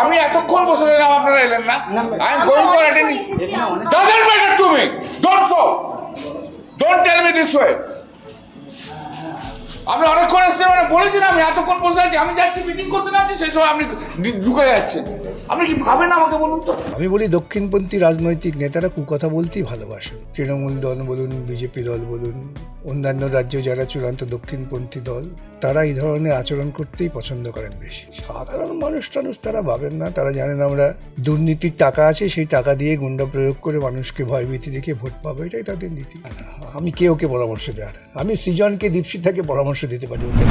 আমি এতক্ষণ বসে রইলাম আপনারা এলেন না। I am going for attending doesn't matter to me don't so don't tell me this way আপনি অনেকক্ষণ এসেছেন মানে বলেছেন আমি এতক্ষণ বসে আছি। আমি যাচ্ছি মিটিং করতে না আপনি সেই সময় আপনি ঢুকে যাচ্ছেন। আপনি কি ভাবেন আমাকে বলুন তো? আমি বলি দক্ষিণপন্থী রাজনৈতিক নেতারা কুকথা বলতেই ভালোবাসেন। তৃণমূল দল বলুন, বিজেপি দল বলুন, অন্যান্য রাজ্যে যারা চূড়ান্ত দক্ষিণপন্থী দল, তারা এই ধরনের আচরণ করতেই পছন্দ করেন বেশি। সাধারণ মানুষ টানুষ তারা ভাবেন না। তারা জানেন আমরা দুর্নীতির টাকা আছে, সেই টাকা দিয়ে গুন্ডা প্রয়োগ করে মানুষকে ভয়ভীতি দেখে ভোট পাবো, এটাই তাদের নীতি। আমি কে ওকে পরামর্শ দেওয়ার? আমি সৃজনকে দীপশিতাকে পরামর্শ দিতে পারি ওকে।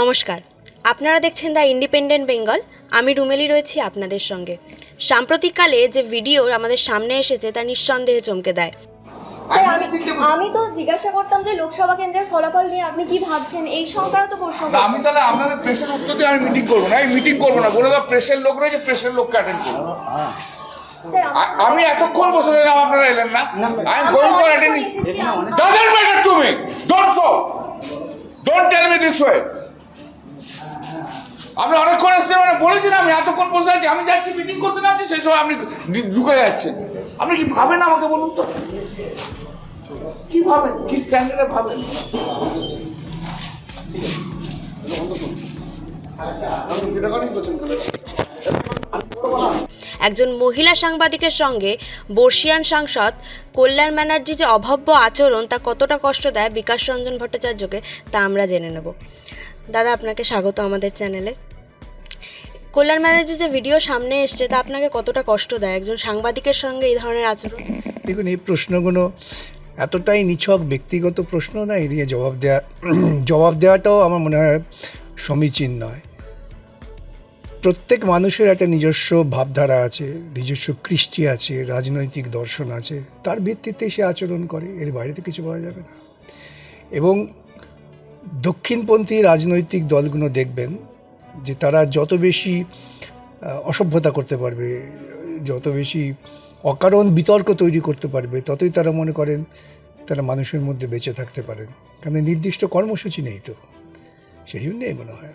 নমস্কার। আপনারা দেখছেন দ্য ইন্ডিপেন্ডেন্ট বেঙ্গল। আমি রুমেলি রয়েছি আপনাদের সঙ্গে। সাম্প্রতিককালে যে ভিডিও আমাদের সামনে এসেছে তা নিঃসন্দেহে চমকে দেয়। স্যার আমি আমি তো জিজ্ঞাসা করতাম যে লোকসভা কেন্দ্রের ফলাফল নিয়ে আপনি কি ভাবছেন? এই সংক্রান্ত প্রশ্ন আমি তাহলে আপনাদের প্রেসের উত্তর দিয়ে আমি মিটিং করব না। আমি মিটিং করব না। বলে দাও প্রেসের লোক রয়েছে প্রেসের লোককে অ্যাটেন্ড করব। স্যার আমি এতক্ষণ বসে রইলাম আপনারা এলেন না। I am going for attending doesn't matter to me don't so don't tell me this way আপনি অনেকক্ষণ এসেছেন মানে বলেছেন, আমি এতক্ষণ বসে আছি, আমি যাচ্ছি মিটিং করতে না সেই সময় আপনি ঢুকে যাচ্ছেন। আপনি কি ভাবেন আমাকে বলুন তো? কি ভাবেন? কি স্ট্যান্ডার্ডে ভাবেন? একজন মহিলা সাংবাদিকের সঙ্গে বর্ষিয়ান সাংসদ কল্যাণ ব্যানার্জি যে অভব্য আচরণ, তা কতটা কষ্ট দেয় বিকাশ রঞ্জন ভট্টাচার্যকে, তা আমরা জেনে নেব। দাদা, আপনাকে স্বাগত আমাদের চ্যানেলে। কল্যাণ ব্যানার্জি যে ভিডিও সামনে এসছে, তা আপনাকে কতটা কষ্ট দেয়? একজন সাংবাদিকের সঙ্গে এই ধরনের আচরণ? দেখুন, এই প্রশ্নগুলো এতটাই নিছক, ব্যক্তিগত প্রশ্ন না, এই নিয়ে জবাব দেওয়া জবাব দেওয়াটাও আমার মনে হয় সমীচীন নয়। প্রত্যেক মানুষের একটা নিজস্ব ভাবধারা আছে, নিজস্ব কৃষ্টি আছে, রাজনৈতিক দর্শন আছে। তার ভিত্তিতে সে আচরণ করে, এর বাইরে তো কিছু বলা যাবে না। এবং দক্ষিণপন্থী রাজনৈতিক দলগুলো দেখবেন যে তারা যত বেশি অসভ্যতা করতে পারবে যত বেশি অকারণ বিতর্ক তৈরি করতে পারবে ততই তারা মনে করেন তারা মানুষের মধ্যে বেঁচে থাকতে পারেন। কারণ নির্দিষ্ট কর্মসূচি নেই তো। সেই জন্যই মনে হয়।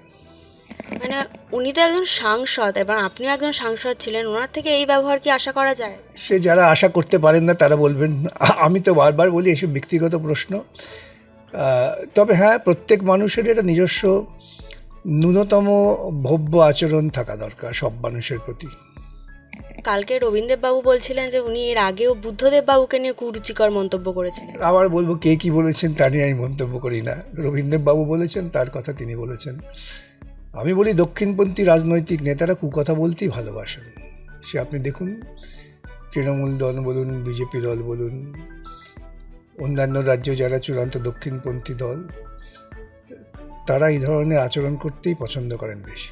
মানে উনি তো একজন সাংসদ এবং আপনিও একজন সাংসদ ছিলেন ওনার থেকে এই ব্যবহার কি আশা করা যায়? সে যারা আশা করতে পারেন না তারা বলবেন আমি তো বারবার বলি এসব ব্যক্তিগত প্রশ্ন। তবে হ্যাঁ প্রত্যেক মানুষের একটা নিজস্ব ন্যূনতম ভব্য আচরণ থাকা দরকার সব মানুষের প্রতি। কালকে রবীন্দ্রদেব বাবু বলছিলেন যে উনি এর আগেও বুদ্ধদেব বাবুকে নিয়ে কুরুচিকর মন্তব্য করেছেন আবার বলব কে কি বলেছেন তা নিয়ে আমি মন্তব্য করি না। রবীন্দ্রনাথ বাবু বলেছেন তার কথা তিনি বলেছেন। আমি বলি দক্ষিণপন্থী রাজনৈতিক নেতারা কুকথা বলতেই ভালোবাসেন। সে আপনি দেখুন তৃণমূল দল বলুন বিজেপি দল বলুন অন্যান্য রাজ্যে যারা চূড়ান্ত দক্ষিণপন্থী দল তারা এই ধরনের আচরণ করতেই পছন্দ করেন বেশি।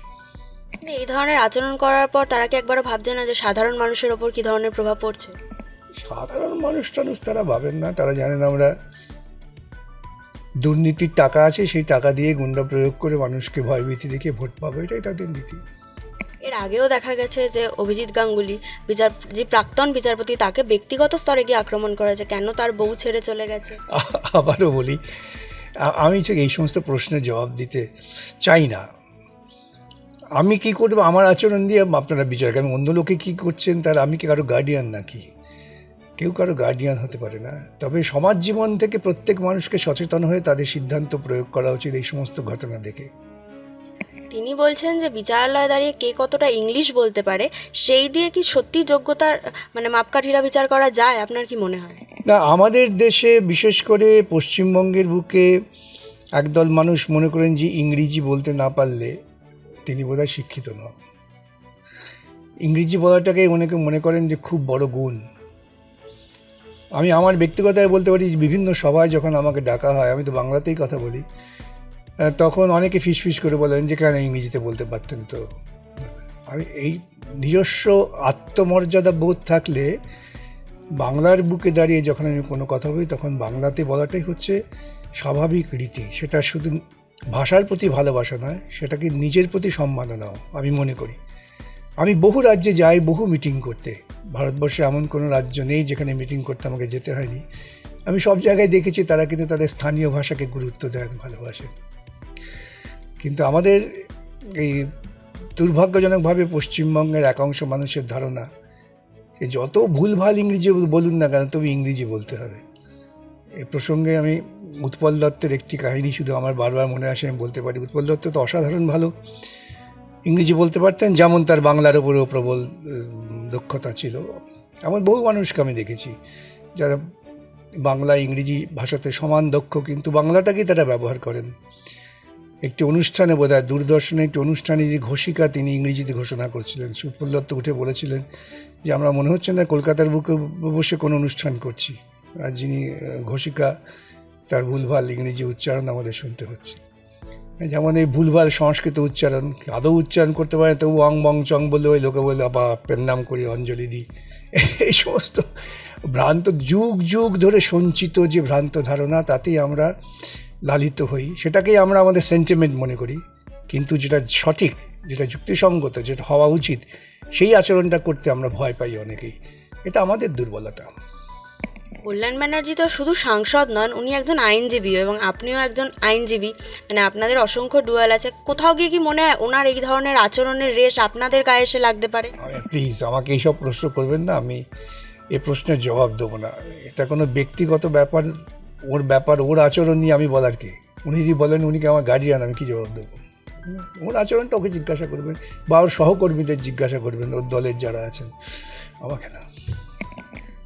এই ধরনের আচরণ করার পর তারা কি একবারও ভাবছে না যে সাধারণ মানুষের ওপর কি ধরনের প্রভাব পড়ছে? সাধারণ মানুষ টানুষ তারা ভাবেন না। তারা জানেন আমরা দুর্নীতির টাকা আছে সেই টাকা দিয়ে গুন্ডা প্রয়োগ করে মানুষকে ভয়ভীতি দেখে ভোট পাবো এটাই তাদের নীতি। এর আগেও দেখা গেছে যে অভিজিৎ গাঙ্গুলি বিচার যে প্রাক্তন বিচারপতি, তাকে ব্যক্তিগত স্তরে গিয়ে আক্রমণ করেছে। কেন তার বউ ছেড়ে চলে গেছে? আবারও বলি আমি ঠিক এই সমস্ত প্রশ্নের জবাব দিতে চাই না। আমি কি করব? আমার আচরণ দিয়ে আপনারা বিচার করেন। অন্য লোকে কি করছেন তার? আমি কি কারও গার্ডিয়ান নাকি? কেউ কারও গার্ডিয়ান হতে পারে না। তবে সমাজ জীবন থেকে প্রত্যেক মানুষকে সচেতন হয়ে তাদের সিদ্ধান্ত প্রয়োগ করা উচিত এই সমস্ত ঘটনা দেখে। তিনি বলছেন যে বিচারালয়ে দাঁড়িয়ে কে কতটা ইংলিশ বলতে পারে, সেই দিয়ে কি সত্যি যোগ্যতার মানে মাপকাঠিরা বিচার করা যায়? আপনার কি মনে হয়? না, আমাদের দেশে বিশেষ করে পশ্চিমবঙ্গের বুকে একদল মানুষ মনে করেন যে ইংরেজি বলতে না পারলে তিনি বোধহয় শিক্ষিত নন। ইংরেজি বলাটাকে অনেকে মনে করেন যে খুব বড় গুণ। আমি আমার ব্যক্তিগতভাবে বলতে পারি বিভিন্ন সভায় যখন আমাকে ডাকা হয়, আমি তো বাংলাতেই কথা বলি তখন অনেকে ফিস ফিস করে বলেন যে, কেন ইংরেজিতে বলতে পারতেন তো? আমি এই নিজস্ব আত্মমর্যাদা বোধ থাকলে বাংলার বুকে দাঁড়িয়ে যখন আমি কোনো কথা বলি, তখন বাংলাতে বলাটাই হচ্ছে স্বাভাবিক রীতি। সেটা শুধু ভাষার প্রতি ভালোবাসা নয়, সেটাকে নিজের প্রতি সম্মাননাও আমি মনে করি। আমি বহু রাজ্যে যাই, বহু মিটিং করতে। ভারতবর্ষে এমন কোনো রাজ্য নেই যেখানে মিটিং করতে আমাকে যেতে হয়নি। আমি সব জায়গায় দেখেছি তারা কিন্তু তাদের স্থানীয় ভাষাকে গুরুত্ব দেন, ভালোবাসেন। কিন্তু আমাদের এই দুর্ভাগ্যজনকভাবে পশ্চিমবঙ্গের একাংশ মানুষের ধারণা, যে যত ভুলভাল ইংরেজি বলুন না কেন, তবে ইংরেজি বলতে হবে। এ প্রসঙ্গে আমি উৎপল দত্তের একটি কাহিনী শুধু আমার বারবার মনে আসে, আমি বলতে পারি। উৎপল দত্ত তো অসাধারণ ভালো। ইংরেজি বলতে পারতেন, যেমন তার বাংলার উপরেও প্রবল দক্ষতা ছিল। এমন বহু মানুষকে আমি দেখেছি, যারা বাংলা, ইংরেজি ভাষাতে সমান দক্ষ, কিন্তু বাংলাটাকেই তারা ব্যবহার করেন। একটি অনুষ্ঠানে বোধ হয় দূরদর্শনে একটি অনুষ্ঠানে যে ঘোষিকা তিনি ইংরেজিতে ঘোষণা করছিলেন সুৎপল দত্ত উঠে বলেছিলেন যে, আমরা মনে হচ্ছে না কলকাতার বুকে বসে কোনো অনুষ্ঠান করছি। আর যিনি ঘোষিকা, তার ভুলভাল ইংরেজি উচ্চারণ আমাদের শুনতে হচ্ছে। যেমন এই ভুলভাল সংস্কৃত উচ্চারণ, আদৌ উচ্চারণ করতে পারে তবু অং বং চং বললে ওই লোকে বললে বা নাম করি অঞ্জলি দিই এই সমস্ত ভ্রান্ত যুগ যুগ ধরে সঞ্চিত যে ভ্রান্ত ধারণা তাতেই আমরা লালিত হই। সেটাকেই আমরা আমাদের সেন্টিমেন্ট মনে করি। কিন্তু যেটা সঠিক যেটা যুক্তিসঙ্গত যেটা হওয়া উচিত সেই আচরণটা করতে আমরা ভয় পাই অনেকেই। এটা আমাদের দুর্বলতা। কল্যাণ ব্যানার্জি তো শুধু সাংসদ নন উনি একজন আইনজীবীও এবং আপনিও একজন আইনজীবী। মানে আপনাদের অসংখ্য ডুয়াল আছে। কোথাও গিয়ে কি মনে হয় ওনার এই ধরনের আচরণের রেশ আপনাদের গায়ে এসে লাগতে পারে? প্লিজ আমাকে এইসব প্রশ্ন করবেন না। আমি এ প্রশ্নের জবাব দেবো না। এটা কোনো ব্যক্তিগত ব্যাপার, ওর ব্যাপার, ওর আচরণ নিয়ে আমি বলার কি? উনি যদি বলেন উনি কি আমার গার্ডিয়ান আমি কি জবাব দেবো? ওর আচরণটা ওকে জিজ্ঞাসা করবেন বা ওর সহকর্মীদের জিজ্ঞাসা করবেন, ওর দলের যারা আছেন। আমাকে না।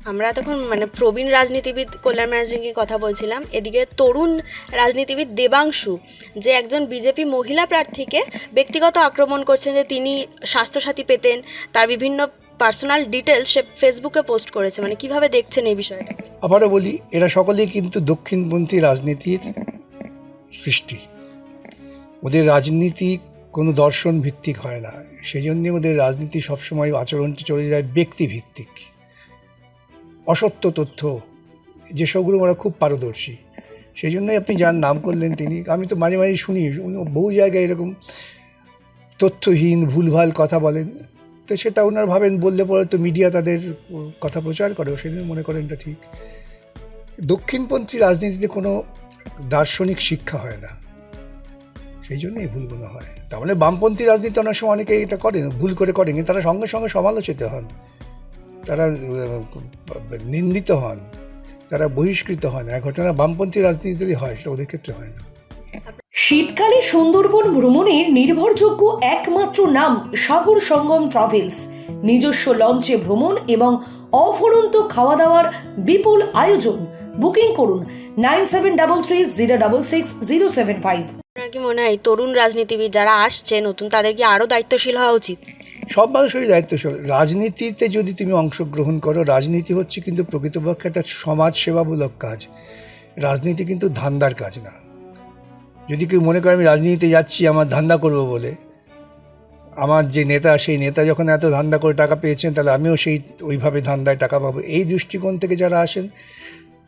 আমরা তখন মানে প্রবীণ রাজনীতিবিদ কল্যাণ ব্যানার্জিকে কথা বলছিলাম। এদিকে তরুণ রাজনীতিবিদ দেবাংশু, যে একজন বিজেপি মহিলা প্রার্থীকে ব্যক্তিগত আক্রমণ করছেন, যে তিনি স্বাস্থ্যসাথী পেতেন, তার বিভিন্ন পার্সোনাল ডিটেলস সে ফেসবুকে পোস্ট করেছে। মানে কীভাবে দেখছেন এই বিষয়টা? আবারও বলি, এরা সকলেই কিন্তু দক্ষিণপন্থী রাজনীতির সৃষ্টি। ওদের রাজনীতি কোনো দর্শন ভিত্তিক হয় না। সেই জন্যে ওদের রাজনীতি সবসময় আচরণটা চলে যায় ব্যক্তিভিত্তিক। অসত্য তথ্য যেসবগুলো ওরা খুব পারদর্শী। সেই জন্যই আপনি যার নাম করলেন তিনি, আমি তো মাঝে মাঝে শুনি বহু জায়গায় এরকম তথ্যহীন, ভুলভাল কথা বলেন। তো সেটা ওনারা ভাবেন বললে পরে তো মিডিয়া তাদের কথা প্রচার করে সেদিন মনে করেন এটা ঠিক। দক্ষিণপন্থী রাজনীতিতে কোনো দার্শনিক শিক্ষা হয় না। সেই জন্য এই ভুলগুলো হয়। তার মানে বামপন্থী রাজনীতি অনেক সময় অনেকে এটা করেন, ভুল করে করেন, কিন্তু তারা সঙ্গে সঙ্গে সমালোচিত হন। তারা নিন্দিত হন। তারা বহিষ্কৃত হন। এক ঘটনা বামপন্থী রাজনীতিতে হয়, সেটা ওদের ক্ষেত্রে হয় না। শীতকালে সুন্দরবন ভ্রমণের নির্ভরযোগ্য একমাত্র নাম সাগর সঙ্গম ট্রাভেলস। নিজস্ব লঞ্চে ভ্রমণ এবং অফুরন্ত খাওয়া দাওয়ার বিপুল আয়োজন। বুকিং করুন nine seven double three zero double six zero seven five. আপনার কি মনে হয় তরুণ রাজনীতিবিদ যারা আসছে নতুন তাদের কি আরও দায়িত্বশীল হওয়া উচিত? সব মানুষেরই দায়িত্বশীল। রাজনীতিতে যদি তুমি অংশগ্রহণ করো রাজনীতি হচ্ছে কিন্তু প্রকৃতপক্ষে একটা সমাজ সেবামূলক কাজ। রাজনীতি কিন্তু ধান্দার কাজ না। যদি কেউ মনে করে আমি রাজনীতিতে যাচ্ছি, আমার ধান্দা করব বলে। আমার যে নেতা, সেই নেতা যখন এত ধান্দা করে টাকা পেয়েছেন, তাহলে আমিও সেই ওইভাবে ধান্দায় টাকা পাবো। এই দৃষ্টিকোণ থেকে যারা আসেন,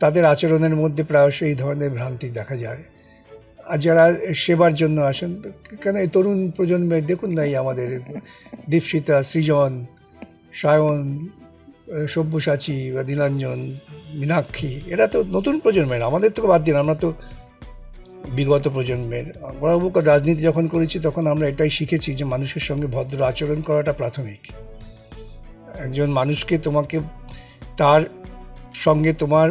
তাদের আচরণের মধ্যে প্রায়শই এই ধরনের ভ্রান্তি দেখা যায়। আর যারা সেবার জন্য আসেন, কেন এই তরুণ প্রজন্মে দেখুন নাই আমাদের দীপশিতা, সৃজন, সায়ন, সব্যসাচী বা নীলাঞ্জন, মীনাক্ষী, এরা তো নতুন প্রজন্মের, আমাদের তো বাদ দিন, আমরা তো বিগত প্রজন্মের। বুক রাজনীতি যখন করেছি, তখন আমরা এটাই শিখেছি যে মানুষের সঙ্গে ভদ্র আচরণ করাটা প্রাথমিক। একজন মানুষকে তোমাকে তার সঙ্গে তোমার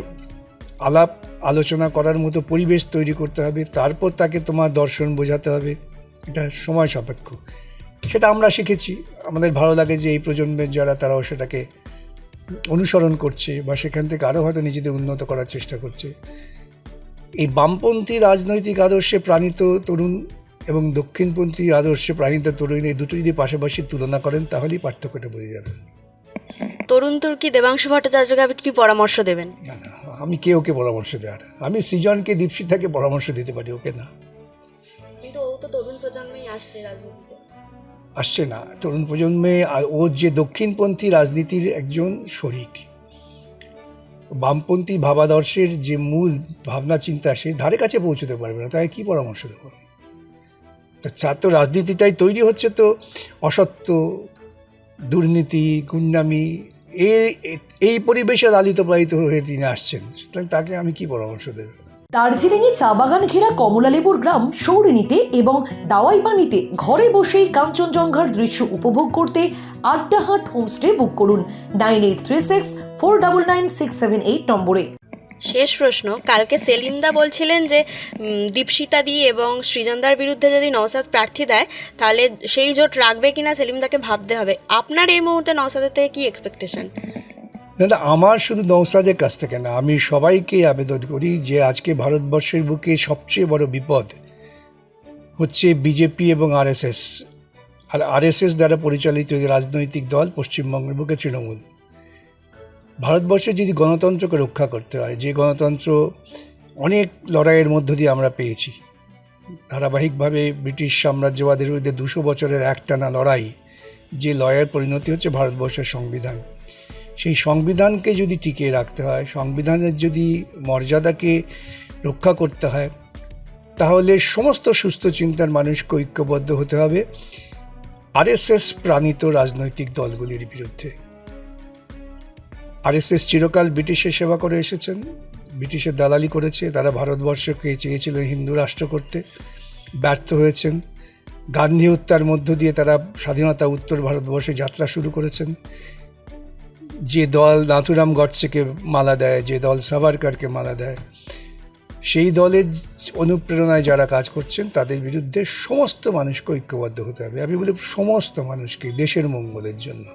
আলাপ আলোচনা করার মতো পরিবেশ তৈরি করতে হবে, তারপর তাকে তোমার দর্শন বোঝাতে হবে। এটা সময় সাপেক্ষ। সেটা আমরা শিখেছি। আমাদের ভালো লাগে যে এই প্রজন্মের যারা, তারাও সেটাকে অনুসরণ করছে বা সেখান থেকে আরও হয়তো নিজেদের উন্নত করার চেষ্টা করছে। এই বামপন্থী রাজনৈতিক আদর্শে প্রাণিত তরুণ এবং দক্ষিণপন্থী আদর্শে প্রাণিত তরুণ এই দুটো যদি পাশাপাশি তুলনা করেন তাহলেই পার্থক্যটা বোঝা যাবে। তরুণ তুর্কি দেবাংশু ভট্টাচার্যকে আপনি কি পরামর্শ দেবেন? না না আমি কে ওকে পরামর্শ দেওয়ার? আমি সৃজনকে দীপশিতাকে পরামর্শ দিতে পারি ওকে না। কিন্তু ও তো তরুণ প্রজন্মেই আসছে রাজনীতিতে। আসছে না। তরুণ প্রজন্মে ওর যে দক্ষিণপন্থী রাজনীতির একজন শরিক বামপন্থী ভাবাদর্শের যে মূল ভাবনা, চিন্তা, সে ধারে কাছে পৌঁছতে পারবে না। তাই কী পরামর্শ দেবো? তা ছাত্র রাজনীতিটাই তৈরি হচ্ছে তো। অসত্য, দুর্নীতি, গুন্ডামি এই এই পরিবেশে লালিত পালিত হয়ে তিনি আসছেন। সুতরাং তাকে আমি কি পরামর্শ দেব? দার্জিলিংয়ে চা বাগান ঘেরা কমলালেবুর গ্রাম সৌরিনীতে এবং দাওয়াই পানিতে ঘরে বসেই কাঞ্চনজঙ্ঘার দৃশ্য উপভোগ করতে আড্ডাহাট হোমস্টে বুক করুন nine eight three six four double nine six seven eight নম্বরে। শেষ প্রশ্ন, কালকে সেলিমদা বলছিলেন যে দীপশিতা দি এবং সৃজনদার বিরুদ্ধে যদি নওসাদ প্রার্থী দেয়, তাহলে সেই জোট রাখবে কিনা সেলিমদাকে ভাবতে হবে। আপনার এই মুহূর্তে নওসাদের থেকে কি এক্সপেকটেশন দাদা, আমার শুধু নৌসাদের কাছ থেকে না, আমি সবাইকে আবেদন করি যে আজকে ভারতবর্ষের বুকে সবচেয়ে বড় বিপদ হচ্ছে বিজেপি এবং আরএসএস। আর আরএসএস দ্বারা পরিচালিত রাজনৈতিক দল, পশ্চিমবঙ্গের বুকে তৃণমূল। ভারতবর্ষে যদি গণতন্ত্রকে রক্ষা করতে হয়, যে গণতন্ত্র অনেক লড়াইয়ের মধ্য দিয়ে আমরা পেয়েছি। ধারাবাহিকভাবে ব্রিটিশ সাম্রাজ্যবাদের বিরুদ্ধে দুশো বছরের একটানা লড়াই, যে লড়াইয়ের পরিণতি হচ্ছে ভারতবর্ষের সংবিধান। সেই সংবিধানকে যদি টিকিয়ে রাখতে হয়, সংবিধানের যদি মর্যাদাকে রক্ষা করতে হয়, তাহলে সমস্ত সুস্থ চিন্তার মানুষকে ঐক্যবদ্ধ হতে হবে আরএসএস প্রাণিত রাজনৈতিক দলগুলির বিরুদ্ধে। আরএসএস চিরকাল ব্রিটিশের সেবা করে এসেছেন ব্রিটিশের দালালি করেছে, তারা ভারতবর্ষকে চেয়েছিলেন হিন্দু রাষ্ট্র করতে, ব্যর্থ হয়েছেন। গান্ধী হত্যার মধ্য দিয়ে তারা স্বাধীনতা উত্তর ভারতবর্ষে যাত্রা শুরু করেছেন। যে দল নাথুরাম গডসেকে মালা দেয়, যে দল সাভারকারকে মালা দেয়, সেই দলের অনুপ্রেরণায় যারা কাজ করছেন, তাদের বিরুদ্ধে সমস্ত মানুষকে ঐক্যবদ্ধ হতে হবে। আমি বলি সমস্ত মানুষকে, দেশের মঙ্গলের জন্য।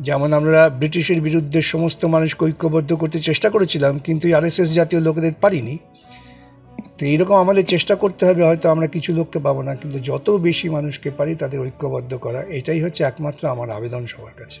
যেমন আমরা ব্রিটিশের বিরুদ্ধে সমস্ত মানুষকে ঐক্যবদ্ধ করতে চেষ্টা করেছিলাম, কিন্তু আরএসএস জাতীয় লোকেদের পারিনি। তো এইরকম আমাদের চেষ্টা করতে হবে, হয়তো আমরা কিছু লোককে পাবো না, কিন্তু যত বেশি মানুষকে পারি তাদের ঐক্যবদ্ধ করা, এটাই হচ্ছে একমাত্র আমার আবেদন সবার কাছে।